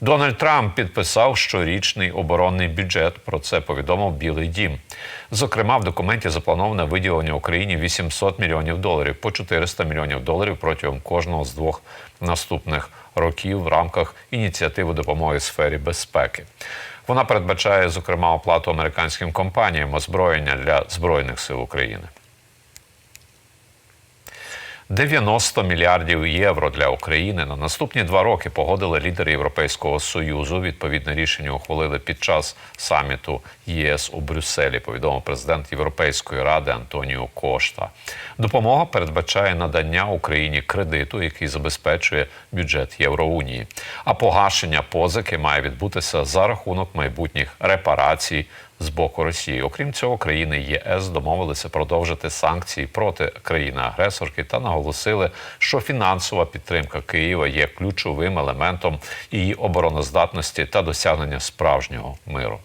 Дональд Трамп підписав щорічний оборонний бюджет. Про це повідомив Білий Дім. Зокрема, в документі заплановане виділення Україні 800 мільйонів доларів по 400 мільйонів доларів протягом кожного з двох наступних років в рамках ініціативи допомоги сфері безпеки. Вона передбачає, зокрема, оплату американським компаніям озброєння для збройних сил України. 90 мільярдів євро для України на наступні два роки погодили лідери Європейського союзу. Відповідне рішення ухвалили під час саміту ЄС у Брюсселі. Повідомив президент Європейської ради Антоніо Кошта. Допомога передбачає надання Україні кредиту, який забезпечує бюджет Євроунії. А погашення позики має відбутися за рахунок майбутніх репарацій з боку Росії. Окрім цього, країни ЄС домовилися продовжити санкції проти країни-агресорки та наголосили, що фінансова підтримка Києва є ключовим елементом її обороноздатності та досягнення справжнього миру.